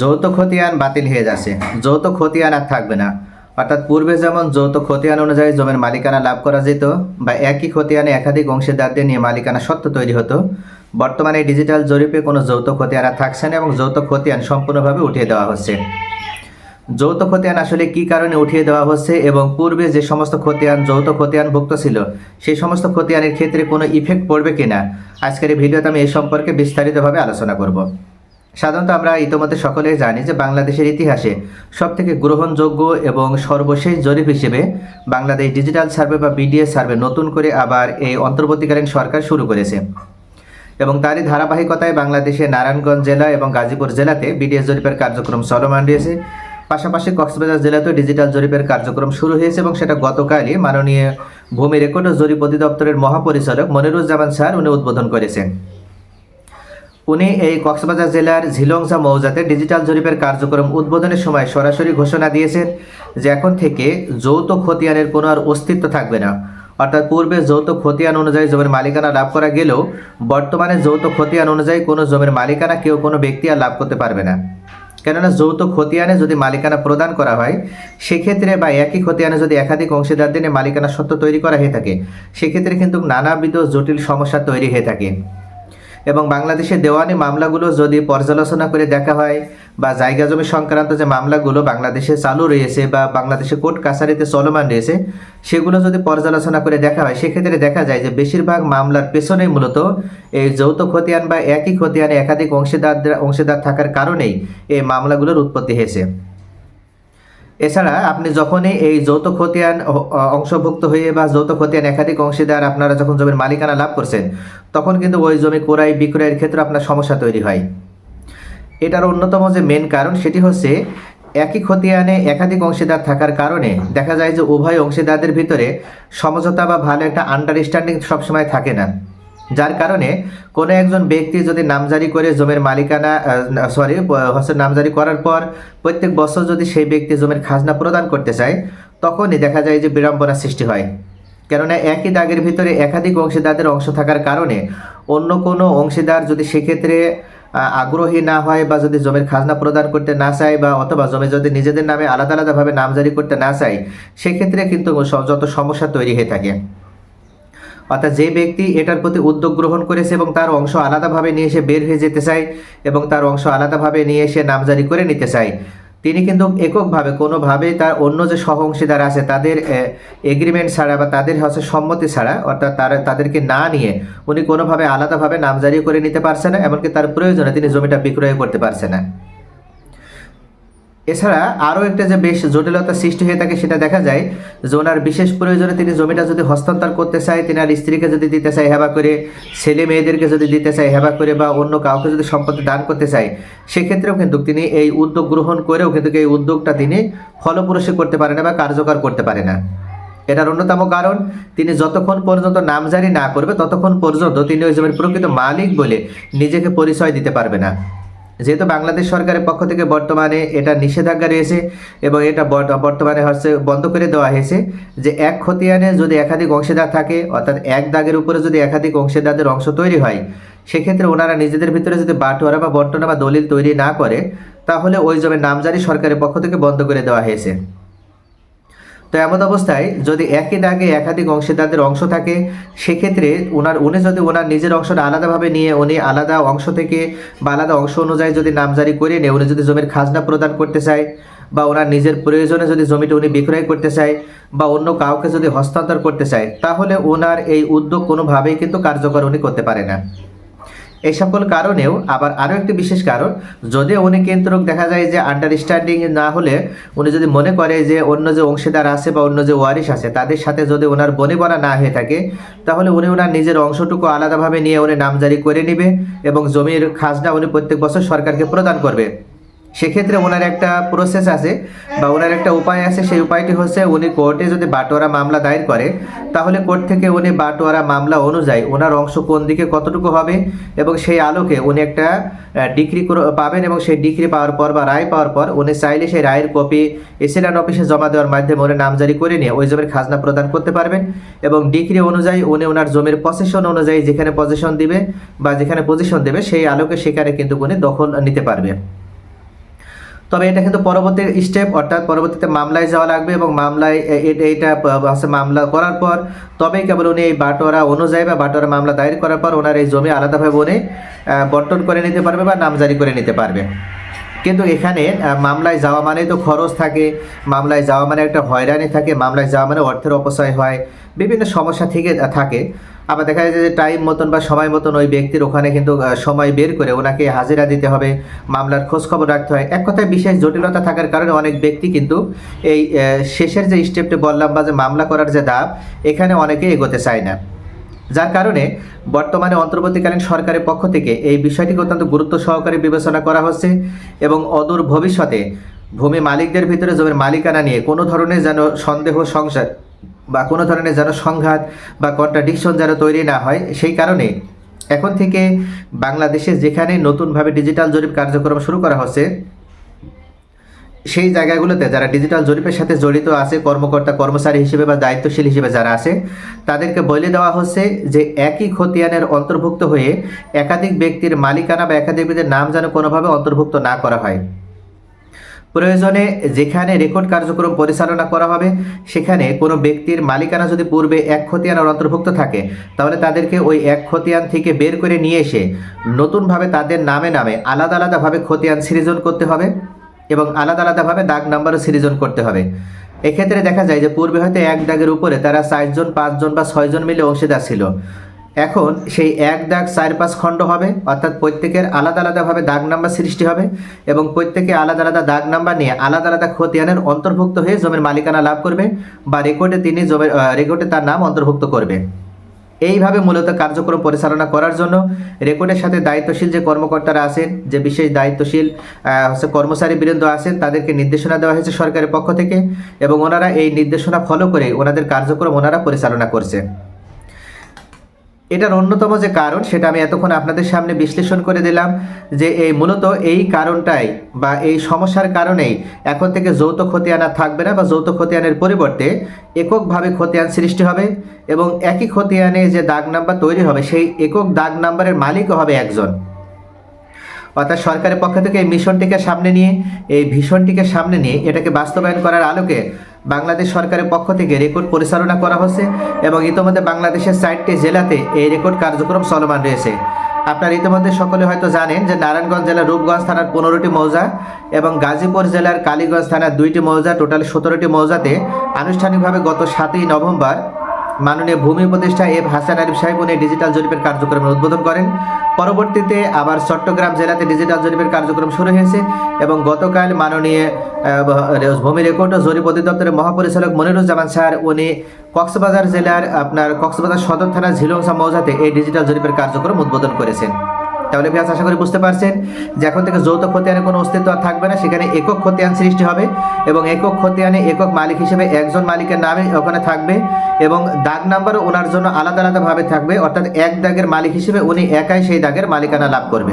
যৌথ খতিয়ান বাতিল হয়ে যাচ্ছে। যৌথ খতিয়ান আর থাকবে না। অর্থাৎ পূর্বে যেমন যৌথ খতিয়ান অনুযায়ী জমির মালিকানা লাভ করা যেত বা একই খতিয়ানে একাধিক অংশীদারদের নিয়ে মালিকানা সত্ত্ব তৈরি হতো, বর্তমানে ডিজিটাল জরিপে কোনো যৌথ খতিয়ান আর থাকছে না এবং যৌথ খতিয়ান সম্পূর্ণভাবে উঠিয়ে দেওয়া হচ্ছে। যৌথ খতিয়ান আসলে কি কারণে উঠিয়ে দেওয়া হচ্ছে এবং পূর্বে যে সমস্ত খতিয়ান যৌথ খতিয়ানভুক্ত ছিল, সেই সমস্ত খতিয়ানের ক্ষেত্রে কোনো ইফেক্ট পড়বে কিনা? আজকের এই ভিডিওতে আমি এই সম্পর্কে বিস্তারিতভাবে আলোচনা করব। সাধারণত আমরা ইতোমধ্যে সকলে জানি যে বাংলাদেশের ইতিহাসে সবথেকে গ্রহণযোগ্য এবং সর্বশেষ জরিপ হিসেবে বাংলাদেশ ডিজিটাল সার্ভে বা বিডিএস সার্ভে নতুন করে আবার এই অন্তর্বর্তীকালীন সরকার শুরু করেছে। এবং তারই ধারাবাহিকতায় বাংলাদেশে নারায়ণগঞ্জ জেলা এবং গাজীপুর জেলাতে বিডিএস জরিপের কার্যক্রম চলমান রয়েছে। পাশাপাশি কক্সবাজার জেলাতেও ডিজিটাল জরিপের কার্যক্রম শুরু হয়েছে এবং সেটা গতকালই মাননীয় ভূমি রেকর্ড ও জরিপ অধিদপ্তরের মহাপরিচালক মনিরুজ্জামান স্যার উনি উদ্বোধন করেছেন। উনি এই কক্সবাজার জেলার ঝিলংসা মৌজাতে ডিজিটাল জরিপের কার্যক্রম উদ্বোধনের সময় সরাসরি ঘোষণা দিয়েছেন যে এখন থেকে যৌথ খতিয়ানের কোনো আর অস্তিত্ব থাকবে না। অর্থাৎ পূর্বে যৌথ খতিয়ান অনুযায়ী জমির মালিকানা লাভ করা গেলেও বর্তমানে যৌথ খতিয়ান অনুযায়ী কোনো জমির মালিকানা কেউ কোনো ব্যক্তি আর লাভ করতে পারবে না। কেননা যৌথ খতিয়ানে যদি মালিকানা প্রদান করা হয়, সেক্ষেত্রে বা একই খতিয়ানে যদি একাধিক অংশীদারদের মালিকানা সত্ত্ব তৈরি করা হয়ে থাকে, সেক্ষেত্রে কিন্তু নানাবিধ জটিল সমস্যা তৈরি হয়ে থাকে। এবং বাংলাদেশের দেওয়ানি মামলাগুলো যদি পর্যালোচনা করে দেখা হয় বা জায়গা জমি সংক্রান্ত যে মামলাগুলো বাংলাদেশে চালু রয়েছে বা বাংলাদেশে কোর্ট কাছারিতে চলমান রয়েছে, সেগুলো যদি পর্যালোচনা করে দেখা হয়, সেক্ষেত্রে দেখা যায় যে বেশিরভাগ মামলার পেছনেই মূলত এই যৌথ খতিয়ান বা একই খতিয়ানে একাধিক অংশীদার অংশীদার থাকার কারণেই এই মামলাগুলোর উৎপত্তি হয়েছে। এছাড়া আপনি যখনই এই যৌথ খতিয়ান অংশভুক্ত হয়ে বা যৌথ খতিয়ান একাধিক অংশীদার আপনারা যখন জমির মালিকানা লাভ করছেন, তখন কিন্তু ওই জমি ক্রয় বিক্রয়ের ক্ষেত্রে আপনার সমস্যা তৈরি হয়। এটার অন্যতম যে মেন কারণ সেটি হচ্ছে একই খতিয়ানে একাধিক অংশীদার থাকার কারণে দেখা যায় যে উভয় অংশীদারদের ভিতরে সমঝোতা বা ভালো একটা আন্ডারস্ট্যান্ডিং সবসময় থাকে না। যার কারণে কোনো একজন ব্যক্তি যদি নামজারি করে জমির মালিকানা সরি হচ্ছে নামজারি করার পর প্রত্যেক বছর যদি সেই ব্যক্তি জমির খাজনা প্রদান করতে চায়, তখনই দেখা যায় যে বিড়ম্বনা সৃষ্টি হয়। কেননা একই দাগের ভিতরে একাধিক অংশীদারদের অংশ থাকার কারণে অন্য কোনো অংশীদার যদি সেক্ষেত্রে আগ্রহী না হয় বা যদি জমির খাজনা প্রদান করতে না চায় বা অথবা জমি যদি নিজেদের নামে আলাদা আলাদাভাবে নামজারি করতে না চায়, সেক্ষেত্রে কিন্তু যত সমস্যা তৈরি হয়ে থাকে। অর্থাৎ যে ব্যক্তি এটার প্রতি উদ্যোগ গ্রহণ করেছে এবং তার অংশ আলাদাভাবে নিয়ে এসে বের হয়ে যেতে চায় এবং তার অংশ আলাদাভাবে নিয়ে এসে নামজারি করে নিতে চায়, তিনি কিন্তু এককভাবে, কোনোভাবেই তার অন্য যে সহ অংশীদার আছে, তাদের এগ্রিমেন্ট ছাড়া বা তাদের হচ্ছে সম্মতি ছাড়া, অর্থাৎ তারা, তাদেরকে না নিয়ে উনি কোনোভাবে আলাদাভাবে নামজারি করে নিতে পারছে না, এমনকি তার প্রয়োজনে তিনি জমিটা বিক্রয় করতে পারছে না। এছাড়া আরও একটা যে বেশ জটিলতা সৃষ্টি হয়ে থাকে সেটা দেখা যায় যে ওনার বিশেষ প্রয়োজনে তিনি জমিটা যদি হস্তান্তর করতে চায়, তিনার স্ত্রীকে যদি দিতে চায় হেবা করে, ছেলে মেয়েদেরকে যদি দিতে চায় হেবা করে বা অন্য কাউকে যদি সম্পত্তি দান করতে চায়, সেক্ষেত্রেও কিন্তু তিনি এই উদ্যোগ গ্রহণ করেও কিন্তু এই উদ্যোগটা তিনি ফলপ্রসূ করতে পারে না বা কার্যকর করতে পারে না। এটার অন্যতম কারণ, তিনি যতক্ষণ পর্যন্ত নামজারি না করবে, ততক্ষণ পর্যন্ত তিনি ওই জমির প্রকৃত মালিক বলে নিজেকে পরিচয় দিতে পারবে না। যেহেতু বাংলাদেশ সরকারের পক্ষ থেকে বর্তমানে এটা নিষেধাজ্ঞা রয়েছে এবং এটা বর্ত- বর্তমানে হচ্ছে বন্ধ করে দেওয়া হয়েছে যে এক খতিয়ানে যদি একাধিক অংশীদার থাকে, অর্থাৎ এক দাগের উপরে যদি একাধিক অংশীদারদের অংশ তৈরি হয়, সেক্ষেত্রে ওনারা নিজেদের ভিতরে যদি বাটোয়ারা বা বর্তনা বা দলিল তৈরি না করে, তাহলে ওই জমির নামজারি সরকারের পক্ষ থেকে বন্ধ করে দেওয়া হয়েছে। তো এমন অবস্থায় যদি একই দাগে একাধিক অংশীদারদের অংশ থাকে, সেক্ষেত্রে ওনার উনি যদি ওনার নিজের অংশটা আলাদাভাবে নিয়ে উনি আলাদা অংশ থেকে বা আলাদা অংশ অনুযায়ী যদি নামজারি করে নিয়ে উনি যদি জমির খাজনা প্রদান করতে চায় বা ওনার নিজের প্রয়োজনে যদি জমিটা উনি বিক্রয় করতে চায় বা অন্য কাউকে যদি হস্তান্তর করতে চায়, তাহলে ওনার এই উদ্যোগ কোনোভাবেই কিন্তু কার্যকর উনি করতে পারে না। এই সকল কারণেও আবার আরও একটি বিশেষ কারণ যদি উনি কেন্দ্রক দেখা যায় যে আন্ডারস্ট্যান্ডিং না হলে উনি যদি মনে করে যে অন্য যে অংশীদার আছে বা অন্য যে ওয়ারিশ আছে, তাদের সাথে যদি ওনার বনে বনা না হয়ে থাকে, তাহলে উনি ওনার নিজের অংশটুকু আলাদাভাবে নিয়ে উনি নামজারি করে নেবে এবং জমির খাজনা উনি প্রত্যেক বছর সরকারকে প্রদান করবে। সেক্ষেত্রে ওনার একটা প্রসেস আছে বা ওনার একটা উপায় আছে। সেই উপায়টি হচ্ছে উনি কোর্টে যদি বাটোয়ারা মামলা দায়ের করে, তাহলে কোর্ট থেকে উনি বাটোয়ারা মামলা অনুযায়ী ওনার অংশ কোন দিকে কতটুকু হবে এবং সেই আলোকে উনি একটা ডিগ্রি পাবেন এবং সেই ডিগ্রি পাওয়ার পর বা রায় পাওয়ার পর উনি চাইলে সেই রায়ের কপি এসিল্যান্ড অফিসে জমা দেওয়ার মাধ্যমে উনি নামজারি করে নিয়ে ওই জমির খাজনা প্রদান করতে পারবেন এবং ডিগ্রি অনুযায়ী উনি ওনার জমির পজিশন অনুযায়ী যেখানে পজিশন দিবে বা যেখানে পজিশন দেবে, সেই আলোকে সেখানে কিন্তু উনি দখল নিতে পারবে। তবে এটা কিন্তু পরবর্তী স্টেপ অর্থাৎ পরবর্তীতে মামলায় যাওয়া লাগবে এবং মামলায় এইটা হচ্ছে মামলা করার পর, তবেই কেবল উনি এই বাটোয়ারা অনুযায়ী বা বাটোয়ারা মামলা দায়ের করার পর ওনার এই জমি আলাদাভাবে উনি বন্টন করে নিতে পারবে বা নামজারি করে নিতে পারবে। কিন্তু এখানে মামলায় যাওয়া মানে তো খরচ থাকে, মামলায় যাওয়া মানে একটা হয়রানি থাকে, মামলায় যাওয়া মানে অর্থের অপচয় হয়, বিভিন্ন সমস্যা থেকে থাকে। আবার দেখা যায় যে টাইম মতন বা সময় মতন ওই ব্যক্তির ওখানে কিন্তু সময় বের করে ওনাকে হাজিরা দিতে হবে, মামলার খোঁজখবর রাখতে হয়। এক কথায় বিশেষ জটিলতা থাকার কারণে অনেক ব্যক্তি কিন্তু এই শেষের যে স্টেপটি বললাম বা যে মামলা করার যে ধাপ, এখানে অনেকে এগোতে চায় না। যার কারণে বর্তমানে অন্তর্বর্তীকালীন সরকারের পক্ষ থেকে এই বিষয়টিকে অত্যন্ত গুরুত্ব সহকারে বিবেচনা করা হচ্ছে এবং অদূর ভবিষ্যতে ভূমি মালিকদের ভিতরে জমির মালিকানা নিয়ে কোনো ধরনের যেন সন্দেহ সংসার বা কোনো ধরনের যেন সংঘাত বা কন্ট্রাডিকশন যেন তৈরি না হয়, সেই কারণে এখন থেকে বাংলাদেশে যেখানে নতুনভাবে ডিজিটাল জরিপ কার্যক্রম শুরু করা হচ্ছে, সেই জায়গাগুলোতে যারা ডিজিটাল জরিপের সাথে জড়িত আছে, কর্মকর্তা, কর্মচারী হিসেবে বা দায়িত্বশীল হিসেবে যারা আছে, তাদেরকে বলে দেওয়া হচ্ছে যে একই খতিয়ানের অন্তর্ভুক্ত হয়ে একাধিক ব্যক্তির মালিকানা বা একাধিক ব্যক্তির নাম যেন কোনোভাবে অন্তর্ভুক্ত না করা হয়। প্রয়োজনে যেখানে রেকর্ড কার্যক্রম পরিচালনা করা হবে, সেখানে কোনো ব্যক্তির মালিকানা যদি পূর্বে এক খতিয়ানের অন্তর্ভুক্ত থাকে, তাহলে তাদেরকে ওই এক খতিয়ান থেকে বের করে নিয়ে এসে নতুনভাবে তাদের নামে নামে আলাদা আলাদাভাবে খতিয়ান সৃজন করতে হবে এবং আলাদা আলাদাভাবে দাগ নাম্বারও সৃজন করতে হবে। এক্ষেত্রে দেখা যায় যে পূর্বে হয়তো এক দাগের উপরে তারা চারজন, পাঁচজন বা ছয়জন মিলে অংশীদার ছিল। এখন সেই এক দাগ চার পাঁচ খণ্ড হবে, অর্থাৎ প্রত্যেকের আলাদা আলাদাভাবে দাগ নাম্বার সৃষ্টি হবে এবং প্রত্যেকে আলাদা আলাদা দাগ নাম্বার নিয়ে আলাদা আলাদা খতিয়ানের অন্তর্ভুক্ত হয়ে জমির মালিকানা লাভ করবে বা রেকর্ডে তিনি জমির রেকর্ডে তার নাম অন্তর্ভুক্ত করবে। এইভাবে মূলত কার্যক্রম পরিচালনা করার জন্য রেকর্ডের সাথে দায়িত্বশীল যে কর্মকর্তারা আছেন, যে বিশেষ দায়িত্বশীল হচ্ছে কর্মচারী বৃন্দ আছেন, তাদেরকে নির্দেশনা দেওয়া হয়েছে সরকারের পক্ষ থেকে এবং ওনারা এই নির্দেশনা ফলো করে ওনাদের কার্যক্রম ওনারা পরিচালনা করছে। এটার অন্যতম যে কারণ, সেটা আমি এতক্ষণ আপনাদের সামনে বিশ্লেষণ করে দিলাম যে এই মূলত এই কারণটাই বা এই সমস্যার কারণেই এখন থেকে যৌথ খতিয়ান আর থাকবে না বা যৌথ খতিয়ানের পরিবর্তে এককভাবে খতিয়ান সৃষ্টি হবে এবং একই খতিয়ানে যে দাগ নাম্বার তৈরি হবে, সেই একক দাগ নাম্বারের মালিকও হবে একজন। অর্থাৎ সরকারের পক্ষ থেকে এই মিশনটিকে সামনে নিয়ে, এই ভীষণটিকে সামনে নিয়ে এটাকে বাস্তবায়ন করার আলোকে বাংলাদেশ সরকারের পক্ষ থেকে রেকর্ড পরিচালনা করা হচ্ছে এবং ইতিমধ্যে বাংলাদেশের চারটি জেলাতে এই রেকর্ড কার্যক্রম চলমান রয়েছে। আপনারা ইতিমধ্যে সকলে হয়তো জানেন যে নারায়ণগঞ্জ জেলার রূপগঞ্জ থানার পনেরোটি মৌজা এবং গাজীপুর জেলার কালীগঞ্জ থানার দুইটি মৌজা, টোটাল সতেরোটি মৌজাতে আনুষ্ঠানিকভাবে গত সাতই নভেম্বর মাননীয় ভূমি উপদেষ্টা এফ হাসান আরিফ সাহেব উনি ডিজিটাল জরিপের কার্যক্রমের উদ্বোধন করেন। পরবর্তীতে আবার চট্টগ্রাম জেলাতে ডিজিটাল জরিপের কার্যক্রম শুরু হয়েছে এবং গতকাল মাননীয় ভূমি রেকর্ড ও জরিপ অধিদপ্তরের মহাপরিচালক মনিরুজ্জামান স্যার, উনি কক্সবাজার জেলার আপনার কক্সবাজার সদর থানা ঝিলংসা মৌজাতে এই ডিজিটাল জরিপের কার্যক্রম উদ্বোধন করেছেন। তাহলে ভিয়াস আশা করি বুঝতে পারছেন যে এখন থেকে যৌথ খতিয়ানের কোনো অস্তিত্ব আর থাকবে না। সেখানে একক খতিয়ান সৃষ্টি হবে এবং একক খতিয়ানে একক মালিক হিসেবে একজন মালিকের নামে ওখানে থাকবে এবং দাগ নাম্বারও ওনার জন্য আলাদা আলাদাভাবে থাকবে। অর্থাৎ এক দাগের মালিক হিসেবে উনি একাই সেই দাগের মালিকানা লাভ করবে।